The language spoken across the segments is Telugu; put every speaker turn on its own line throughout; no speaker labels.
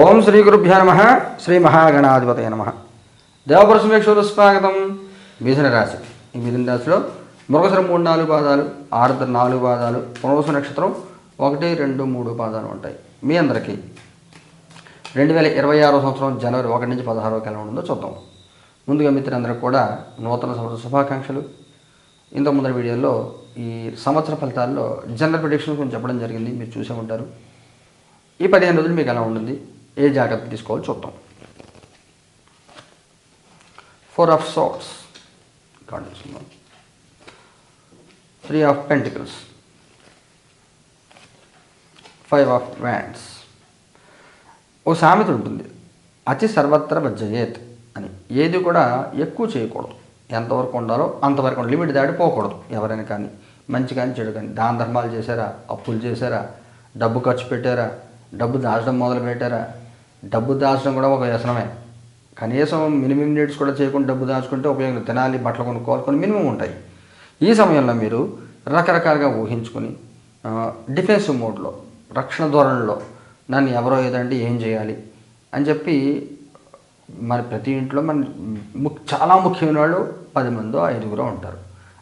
ఓం శ్రీ గురుభ్య నమ. శ్రీ మహాగణాధిపతయ నమ. దేవపరశుమేశ్వర స్వాగతం మిథున రాశి. ఈ మిథున రాశిలో మృగసర మూడు నాలుగు పాదాలు ఆరుద్ర నాలుగు పాదాలు పునవస నక్షత్రం ఒకటి రెండు మూడు పాదాలు ఉంటాయి. మీ అందరికీ రెండు వేల ఇరవై ఆరో సంవత్సరం జనవరి ఒకటి నుంచి పదహారో ఎలా ఉంటుందో చూద్దాం. ముందుగా మిత్రులందరికీ కూడా నూతన సంవత్సర శుభాకాంక్షలు. ఇంత ముందర వీడియోలో ఈ సంవత్సర ఫలితాల్లో జనరల్ ప్రిడిక్షన్స్ కొంచెం చెప్పడం జరిగింది. మీరు చూసే ఉంటారు. ఈ పదిహేను రోజులు మీకు ఎలా ఉంటుంది? ఏ జాగ్రత్త తీసుకోవాలో చూద్దాం. Four of swords three of pentacles five of wands ఓ సామెత ఉంటుంది. అతి సర్వత్ర వజ్జయేత్ అని. ఏది కూడా ఎక్కువ చేయకూడదు. ఎంతవరకు ఉండాలో అంతవరకు లిమిట్ దాటిపోకూడదు ఎవరైనా కానీ మంచి కానీ చెడు కానీ. దాన ధర్మాలు చేశారా? అప్పులు చేశారా? డబ్బు ఖర్చు పెట్టారా? డబ్బు దాచడం మొదలు పెట్టారా డబ్బు దాచడం కూడా ఒక వ్యసనమే. కనీసం మినిమం నీడ్స్ కూడా చేయకుండా డబ్బు దాచుకుంటే ఉపయోగం తినాలి బట్టలు కొనుక్కోవాలి కొన్ని మినిమం ఉంటాయి. ఈ సమయంలో మీరు రకరకాలుగా ఊహించుకొని డిఫెన్సివ్ మోడ్లో రక్షణ ధోరణిలో నన్ను ఎవరో ఏదంటే ఏం చేయాలి అని చెప్పి మరి ప్రతి ఇంట్లో మన చాలా ముఖ్యమైన వాళ్ళు పది మందో ఐదుగురో ఉంటారు.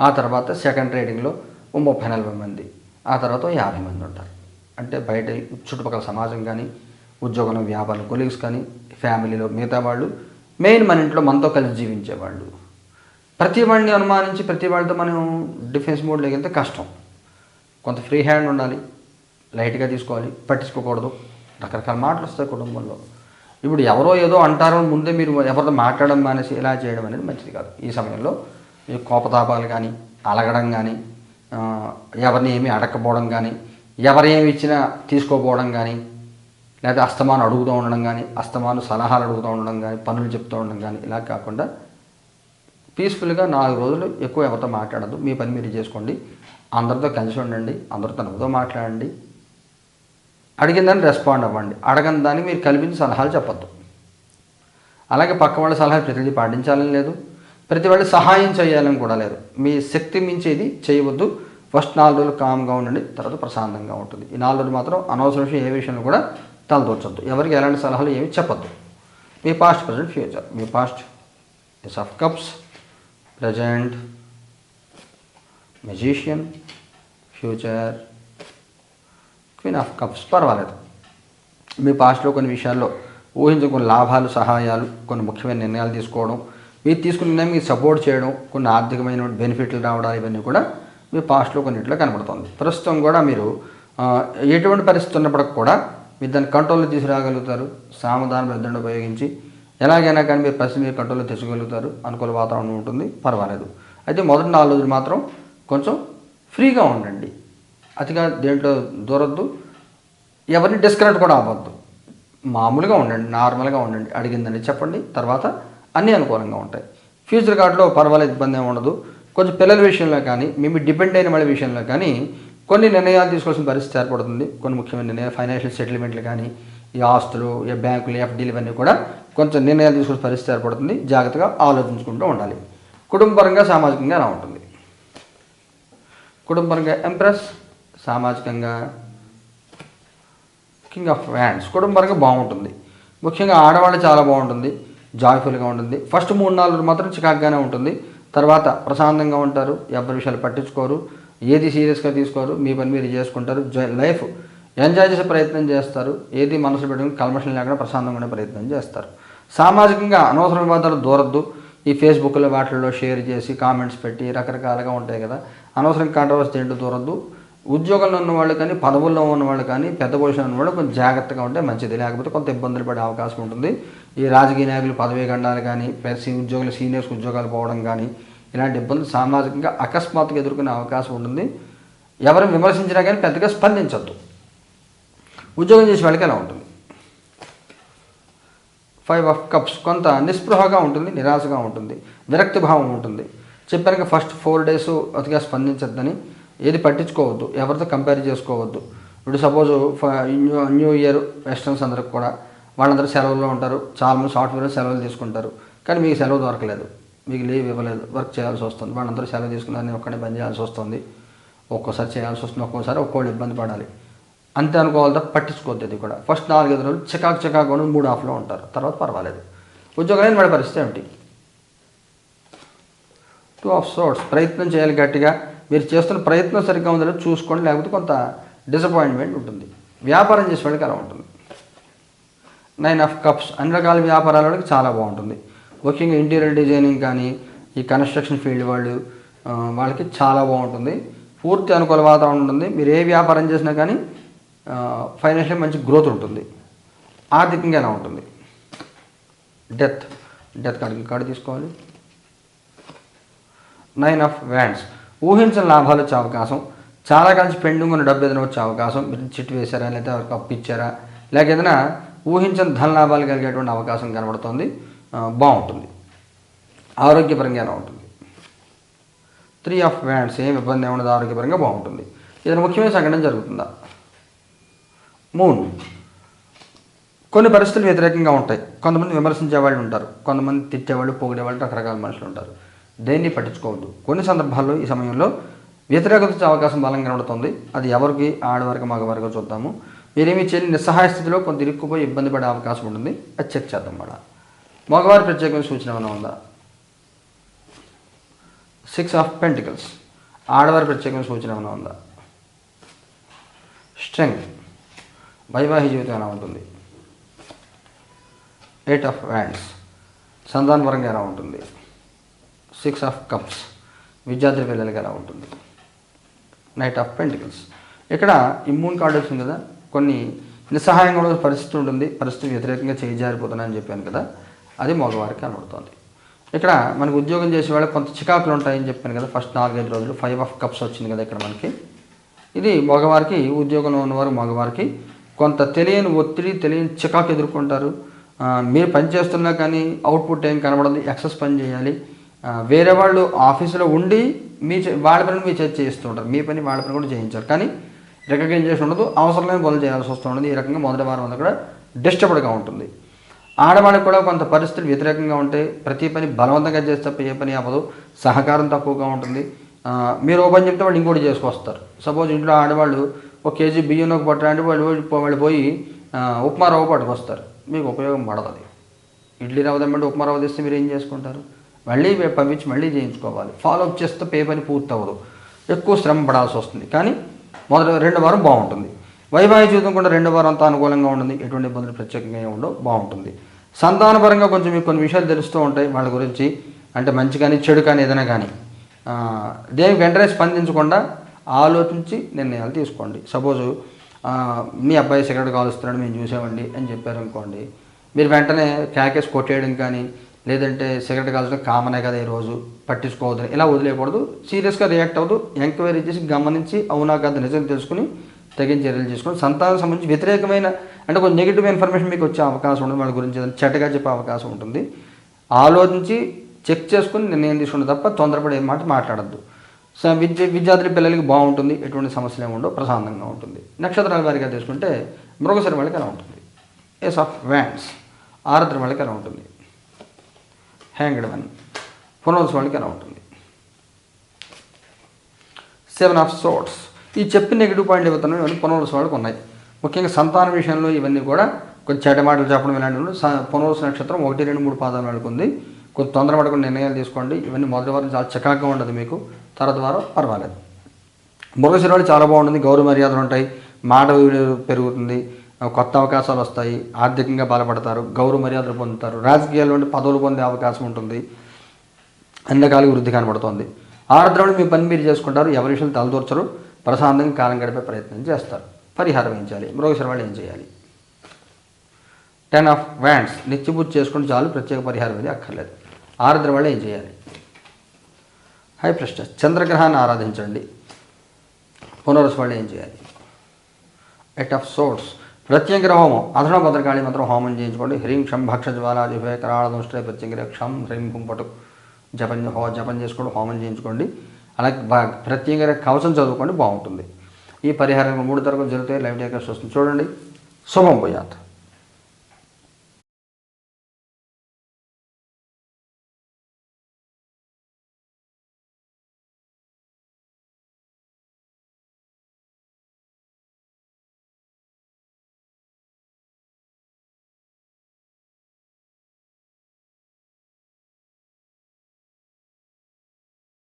ఆ తర్వాత సెకండ్ రేటింగ్లో ముప్పై నలభై మంది. ఆ తర్వాత యాభై మంది ఉంటారు. అంటే బయట చుట్టుపక్కల సమాజం కానీ ఉద్యోగం వ్యాపారం కొలీగ్స్ కానీ ఫ్యామిలీలో మిగతా వాళ్ళు మెయిన్ మన ఇంట్లో మనతో కలిసి జీవించేవాళ్ళు. ప్రతి వాడిని అనుమానించి ప్రతి వాళ్ళతో మనం డిఫెన్స్ మోడ్లోకి వెళ్తే కష్టం. కొంత ఫ్రీ హ్యాండ్ ఉండాలి లైట్గా తీసుకోవాలి పట్టించుకోకూడదు రకరకాల మాటలు వస్తాయి కుటుంబంలో. ఇప్పుడు ఎవరో ఏదో అంటారో ముందే మీరు ఎవరితో మాట్లాడడం మానేసి ఇలా చేయడం అనేది మంచిది కాదు. ఈ సమయంలో ఈ కోపతాపాలు కానీ అలగడం కానీ ఎవరిని ఏమీ అడగకపోవడం కానీ ఎవరు ఏమి ఇచ్చినా తీసుకోపోవడం కానీ లేదా అస్తమాను అడుగుతూ ఉండడం కానీ అస్తమాను సలహాలు అడుగుతూ ఉండడం కానీ పనులు చెప్తూ ఉండడం కానీ ఇలా కాకుండా పీస్ఫుల్గా నాలుగు రోజులు ఎక్కువ ఎవరితో మాట్లాడద్దు. మీ పని మీరు చేసుకోండి. అందరితో కలిసి ఉండండి. అందరితో నవ్వుతో మాట్లాడండి. అడిగిన దాన్ని రెస్పాండ్ అవ్వండి. అడగని దాన్ని మీరు కల్పించి సలహాలు చెప్పద్దు. అలాగే పక్క వాళ్ళ సలహాలు ప్రతిదీ పాటించాలని లేదు. ప్రతి వాళ్ళు సహాయం చేయాలని కూడా లేదు. మీ శక్తి మించేది చేయవద్దు. ఫస్ట్ నాలుగు రోజులు కామ్గా ఉండండి. తర్వాత ప్రశాంతంగా ఉంటుంది. ఈ నాలుగు రోజులు మాత్రం అనవసర విషయం ఏ విషయంలో కూడా తలదూర్చొద్దు ఎవరికి ఎలాంటి సలహాలు ఏమి చెప్పద్దు. మీ past present future me past ace of cups present magician future queen of cups పర్వాలేదు. మీ పాస్ట్లో కొన్ని విషయాల్లో ఊహించిన కొన్ని లాభాలు సహాయాలు కొన్ని ముఖ్యమైన నిర్ణయాలు తీసుకోవడం మీరు తీసుకున్న నిర్ణయం మీకు సపోర్ట్ చేయడం కొన్ని ఆర్థికమైన బెనిఫిట్లు రావడాలు ఇవన్నీ కూడా మీ పాస్ట్లో కొన్నిట్లో కనబడుతుంది. ప్రస్తుతం కూడా మీరు ఎటువంటి పరిస్థితి ఉన్నప్పటికి కూడా మీరు దాన్ని కంట్రోల్లో తీసుకురాగలుగుతారు. సామధాన పెద్దను ఉపయోగించి ఎలాగైనా కానీ మీరు పరిస్థితి మీరు కంట్రోల్లో తెచ్చుకోగలుగుతారు. అనుకూల వాతావరణం ఉంటుంది. పర్వాలేదు. అయితే మొదటి నాలుగు రోజులు మాత్రం కొంచెం ఫ్రీగా ఉండండి. అతిగా దేంట్లో దూరద్దు. ఎవరిని డిస్కనెక్ట్ కూడా అవ్వద్దు. మామూలుగా ఉండండి. నార్మల్గా ఉండండి. అడిగిందని చెప్పండి. తర్వాత అన్నీ అనుకూలంగా ఉంటాయి. ఫ్యూచర్ కార్డులో పర్వాలేదు ఇబ్బంది ఏమి ఉండదు. కొంచెం పిల్లల విషయంలో కానీ మేము డిపెండ్ అయిన వాళ్ళ విషయంలో కానీ కొన్ని నిర్ణయాలు తీసుకోవాల్సిన పరిస్థితి ఏర్పడుతుంది. కొన్ని ముఖ్యమైన నిర్ణయాలు ఫైనాన్షియల్ సెటిల్మెంట్లు కానీ ఈ ఆస్తులు ఈ బ్యాంకులు ఎఫ్డీలు ఇవన్నీ కూడా కొంచెం నిర్ణయాలు తీసుకోవాల్సిన పరిస్థితి ఏర్పడుతుంది. జాగ్రత్తగా ఆలోచించుకుంటూ ఉండాలి. కుటుంబపరంగా సామాజికంగా ఎలా ఉంటుంది? కుటుంబపరంగా ఎంప్రెస్ సామాజికంగా కింగ్ ఆఫ్ హ్యాండ్స్. కుటుంబపరంగా బాగుంటుంది. ముఖ్యంగా ఆడవాళ్ళు చాలా బాగుంటుంది. జాయ్ఫుల్గా ఉంటుంది. ఫస్ట్ మూడు నాలుగు మాత్రం చికాక్గానే ఉంటుంది. తర్వాత ప్రశాంతంగా ఉంటారు. ఎవరి విషయాలు పట్టించుకోరు. ఏది సీరియస్గా తీసుకోరు మీ పని మీరు చేసుకుంటారు లైఫ్ ఎంజాయ్ చేసే ప్రయత్నం చేస్తారు ఏది మనసు పెట్టుకుని కల్మషం లేకుండా ప్రశాంతంగా ఉండే ప్రయత్నం చేస్తారు. సామాజికంగా అనవసర వివాదాలు దూరద్దు. ఈ ఫేస్బుక్లో వాటిల్లో షేర్ చేసి కామెంట్స్ పెట్టి రకరకాలుగా ఉంటాయి కదా. అనవసరం కాంట్రవర్సీ ఏంటో దూరద్దు. ఉద్యోగంలో ఉన్న వాళ్ళు కానీ పదవుల్లో ఉన్న వాళ్ళు కానీ పెద్ద పొజిషన్ ఉన్న వాళ్ళు కొంచెం జాగ్రత్తగా ఉంటే మంచిది. లేకపోతే కొంత ఇబ్బందులు పడే అవకాశం ఉంటుంది. ఈ రాజకీయ నాయకులు పదవీ గండాలు కానీ పెద్ద ఉద్యోగులు సీనియర్స్ ఉద్యోగాలు పోవడం కానీ ఇలాంటి ఇబ్బందులు సామాజికంగా అకస్మాత్తుగా ఎదుర్కొనే అవకాశం ఉంటుంది. ఎవరు విమర్శించినా కానీ పెద్దగా స్పందించద్దు. ఉద్యోగం చేసే వాళ్ళకి ఎలా ఉంటుంది? ఫైవ్ ఆఫ్ కప్స్ కొంత నిస్పృహగా ఉంటుంది నిరాశగా ఉంటుంది విరక్తి భావం ఉంటుంది. చెప్పాను ఫస్ట్ ఫోర్ డేస్ అతిగా స్పందించద్దని. ఏది పట్టించుకోవద్దు ఎవరితో కంపేర్ చేసుకోవద్దు. ఇప్పుడు suppose new new year westerns అందరికి కూడా వాళ్ళందరూ సెలవుల్లో ఉంటారు. చాలామంది సాఫ్ట్వేర్ సెలవులు తీసుకుంటారు. కానీ మీకు సెలవు దొరకలేదు. మీకు లీవ్ ఇవ్వలేదు. వర్క్ చేయాల్సి వస్తుంది. వాళ్ళందరూ సెలవు తీసుకున్నారు నేను ఒక్కడే పని చేయాల్సి వస్తుంది. ఒక్కోసారి చేయాల్సి వస్తుంది. ఒక్కోసారి ఒక్కోళ్ళు ఇబ్బంది పడాలి. అంతే అనుకోవాలి తప్ప పట్టించుకోవద్దు ఇది కూడా. ఫస్ట్ నాలుగైదు రోజులు చికాకు చికాకు మూడు ఆఫ్లో ఉంటారు. తర్వాత పర్వాలేదు. ఉద్యోగాలు పడే పరిస్థితి ఏమిటి? టూ ఆఫ్ సోర్ట్స్ ప్రయత్నం చేయాలి గట్టిగా. మీరు చేస్తున్న ప్రయత్నం సరిగ్గా ఉందో చూసుకోండి. లేకపోతే కొంత డిసప్పాయింట్మెంట్ ఉంటుంది. వ్యాపారం చేసే వాళ్ళకి అలా ఉంటుంది. నైన్ ఆఫ్ కప్స్ అన్ని రకాల వ్యాపారాల వాళ్ళకి చాలా బాగుంటుంది. ముఖ్యంగా ఇంటీరియర్ డిజైనింగ్ కానీ ఈ కన్స్ట్రక్షన్ ఫీల్డ్ వాళ్ళు వాళ్ళకి చాలా బాగుంటుంది. పూర్తి అనుకూల వాతావరణం ఉంటుంది. మీరు ఏ వ్యాపారం చేసినా కానీ ఫైనాన్షియల్ మంచి గ్రోత్ ఉంటుంది. ఆర్థికంగా ఎలా ఉంటుంది? డెత్ డెత్ కార్డు కార్డు తీసుకోవాలి. నైన్ ఆఫ్ వ్యాండ్స్ ఊహించిన లాభాలు వచ్చే అవకాశం. చాలా కలిసి పెండింగ్ ఉన్న డబ్బు ఏదైనా వచ్చే అవకాశం. మీరు చిట్టు వేశారా? లేకపోతే ఎవరికి అప్పు ఇచ్చారా? లేక ఏదైనా ఊహించిన ధన లాభాలు కలిగేటువంటి అవకాశం కనబడుతుంది. బాగుంటుంది. ఆరోగ్యపరంగా ఉంటుంది త్రీ ఆఫ్ వ్యాండ్స్ ఏం ఇబ్బంది ఏమి ఉండదు ఆరోగ్యపరంగా బాగుంటుంది. ఏదైనా ముఖ్యమైన సంఘటన జరుగుతుందా? మూన్ కొన్ని పరిస్థితులు వ్యతిరేకంగా ఉంటాయి. కొంతమంది విమర్శించే వాళ్ళు ఉంటారు. కొంతమంది తిట్టేవాళ్ళు పొగిడేవాళ్ళు రకరకాల మనుషులు ఉంటారు. దేన్ని పట్టించుకోవద్దు. కొన్ని సందర్భాల్లో ఈ సమయంలో వ్యతిరేకత వచ్చే అవకాశం బలంగా ఉంటుంది అది ఎవరికి ఆడవారికి మగవారికి చూద్దాము. మీరేమీ చేయని నిస్సహాయ స్థితిలో కొంత ఇరుక్కుపోయి ఇబ్బంది పడే అవకాశం ఉంటుంది. అది చెక్ చేద్దాం మళ్ళీ. మగవారి ప్రత్యేకమైన సూచన ఏమైనా ఉందా? సిక్స్ ఆఫ్ పెంటికల్స్ ఆడవారి ప్రత్యేకమైన సూచన ఏమైనా ఉందా? స్ట్రెంగ్త్ వైవాహిక జీవితం ఎలా ఉంటుంది? ఎయిట్ ఆఫ్ వ్యాండ్స్ సంతానపరంగా ఎలా ఉంటుంది? సిక్స్ ఆఫ్ కప్స్ విద్యార్థి పిల్లలకి ఎలా ఉంటుంది? నైట్ ఆఫ్ పెంటికల్స్ ఇక్కడ ఇమ్యూన్ కార్డ్ వచ్చింది కదా? కొన్ని నిస్సహాయంగా ఉన్న పరిస్థితి ఉంటుంది. పరిస్థితి వ్యతిరేకంగా చేయి జారిపోతున్నాయని చెప్పాను కదా? అది మగవారికి కనబడుతుంది ఇక్కడ మనకు ఉద్యోగం చేసేవాళ్ళు కొంత చికాకులు ఉంటాయని చెప్పాను కదా ఫస్ట్ నాలుగైదు రోజులు ఫైవ్ ఆఫ్ కప్స్ వచ్చింది కదా ఇక్కడ మనకి. ఇది మగవారికి ఉద్యోగంలో ఉన్నవారు మగవారికి కొంత తెలియని ఒత్తిడి తెలియని చికాకు ఎదుర్కొంటారు. మీరు పని చేస్తున్నా కానీ అవుట్పుట్ ఏం కనబడదు ఎక్సెస్ పని చేయాలి. వేరే వాళ్ళు ఆఫీసులో ఉండి మీ చే- వాళ్ళ పని మీ చేతి చేయిస్తూ ఉంటారు. మీ పని వాళ్ళ పని కూడా చేయించారు. కానీ రికగ్నైజేషన్ ఉండదు అవసరమైన పనులు చేయాల్సి వస్తూ ఈ రకంగా మొదటి వారం అంతా కూడా డిస్టర్బ్డ్గా ఉంటుంది. ఆడవాళ్ళకి కూడా కొంత పరిస్థితులు వ్యతిరేకంగా ఉంటాయి ప్రతి పని బలవంతంగా చేస్తే తప్ప ఏ పని అవ్వదు సహకారం తక్కువగా ఉంటుంది. మీరు ఓ పని చెప్తే వాళ్ళు ఇంకోటి చేసుకొస్తారు. సపోజ్ ఇంట్లో ఆడవాళ్ళు ఒక కేజీ బియ్యం ఒక పట్టడానికి వాళ్ళు వాళ్ళు పోయి ఉప్మా రవ్వ పట్టుకొస్తారు. మీకు ఉపయోగం పడదు అది. ఇడ్లీ రవ్వ తెమ్మంటే ఉప్మా రవ్వ తెస్తే మీరు ఏం చేసుకుంటారు? మళ్ళీ వే- పంపించి మళ్ళీ చేయించుకోవాలి. ఫాలో అప్ చేస్తే పే పని పూర్తి అవ్వదు ఎక్కువ శ్రమ పడాల్సి వస్తుంది. కానీ మొదటి రెండు వారం బాగుంటుంది. వైవాహిక జీవితం కూడా రెండవ వారం అంతా అనుకూలంగా ఉంటుంది. ఎటువంటి ఇబ్బందులు ప్రత్యేకంగా ఉండవు. బాగుంటుంది. సంతానపరంగా కొంచెం మీకు కొన్ని విషయాలు తెలుస్తూ ఉంటాయి. వాళ్ళ గురించి అంటే మంచి కానీ చెడు కానీ ఏదైనా కానీ. ఆ, దేనికి వెంటనే స్పందించకుండా ఆలోచించి నిర్ణయాలు తీసుకోండి. సపోజు మీ అబ్బాయి సిగరెట్ కాలుస్తున్నాడు మేము చూసామండి అని చెప్పారు అనుకోండి. మీరు వెంటనే ప్యాకేజ్ కొట్టేయడం కానీ లేదంటే సిగరెట్ కాల్చడం కామనే కదా ఈరోజు పట్టించుకోవద్దని ఇలా వదిలేయకూడదు. సీరియస్గా రియాక్ట్ అవ్వదు ఎంక్వైరీ చేసి గమనించి అవునా కాదు నిజం తెలుసుకుని తగిన చర్యలు చేసుకుని సంతానం సంబంధించి వ్యతిరేకమైన అంటే కొంచెం నెగిటివ్ ఇన్ఫర్మేషన్ మీకు వచ్చే అవకాశం ఉంటుంది వాళ్ళ గురించి చెట్టగా చెడ్డగా చెప్పే అవకాశం ఉంటుంది. ఆలోచించి చెక్ చేసుకుని నిర్ణయం తీసుకుంటే తప్ప తొందరపడే మాట మాట్లాడద్దు. విద్య విద్యార్థుల పిల్లలకి బాగుంటుంది ఎటువంటి సమస్యలు ఏమి ఉండవు ప్రశాంతంగా ఉంటుంది. నక్షత్రాల వారిగా తీసుకుంటే మృగశరి వాళ్ళకి ఎలా ఉంటుంది? ఎస్ ఆఫ్ వ్యాండ్స్ ఆరుద్ర వాళ్ళకి ఎలా ఉంటుంది? హ్యాంగ్డ్ వన్ పునర్వసు వాళ్ళకి ఎలా ఉంటుంది? సెవెన్ ఆఫ్ సోట్స్ ఈ చెప్పిన నెగిటివ్ పాయింట్ ఏవైతున్నాయో ఇవన్నీ పునర్వసు వాళ్ళకు ఉన్నాయి. ముఖ్యంగా సంతాన విషయంలో ఇవన్నీ కూడా కొంచెం చెడమాటలు చెప్పడం ఇలాంటివి స- పునర్వసు నక్షత్రం ఒకటి రెండు మూడు పాదాలు వాళ్ళకి ఉంది కొంచెం తొందరపడకుండా నిర్ణయాలు తీసుకోండి. ఇవన్నీ మొదటి వారం చాలా చక్కగా ఉండదు మీకు. తర్వాత వారం పర్వాలేదు. మృగశిరాలు చాలా బాగుంటుంది. గౌరవ మర్యాదలు ఉంటాయి. మాట పెరుగుతుంది. కొత్త అవకాశాలు వస్తాయి. ఆర్థికంగా బలపడతారు. గౌరవ మర్యాదలు పొందుతారు. రాజకీయాల్లో పదవులు పొందే అవకాశం ఉంటుంది. అన్ని రకాలుగా వృద్ధి కనబడుతుంది. ఆరుద్రములు మీ పని మీరు చేసుకుంటారు. ఎవరి విషయాలు తలదూర్చరు. ప్రశాంతంగా కాలం గడిపే ప్రయత్నం చేస్తారు. పరిహారం ఏం చేయాలి? మృగశిర వాళ్ళు ఏం చేయాలి? టెన్ ఆఫ్ వ్యాండ్స్ నిత్యబుద్ధి చేసుకుంటే చాలు ప్రత్యేక పరిహారం అనేది అక్కర్లేదు. ఆరుద్ర వాళ్ళు ఏం చేయాలి? హై ప్రశ్న చంద్రగ్రహాన్ని ఆరాధించండి. పునరుస్ వాళ్ళు ఏం చేయాలి? ఎట్ ఆఫ్ సోర్స్ ప్రత్యేక హోమం అధన భద్రకాళి మంత్రం హోమం చేయించుకోండి. హ్రీం క్షం భక్ష జ్వాలా జిహే కరాళ దుష్టే ప్రత్యంగిర క్షం హ్రీం కుంపటు జపం హో జపం చేసుకోండి హోమం చేయించుకోండి. అలాగే బా- కవచం చదువుకోండి బాగుంటుంది. ఈ పరిహారం మూడు తరగతులు జరుగుతాయి. లైవ్ టెలికాస్ట్ వస్తుంది. చూడండి. శుభం పోయాత్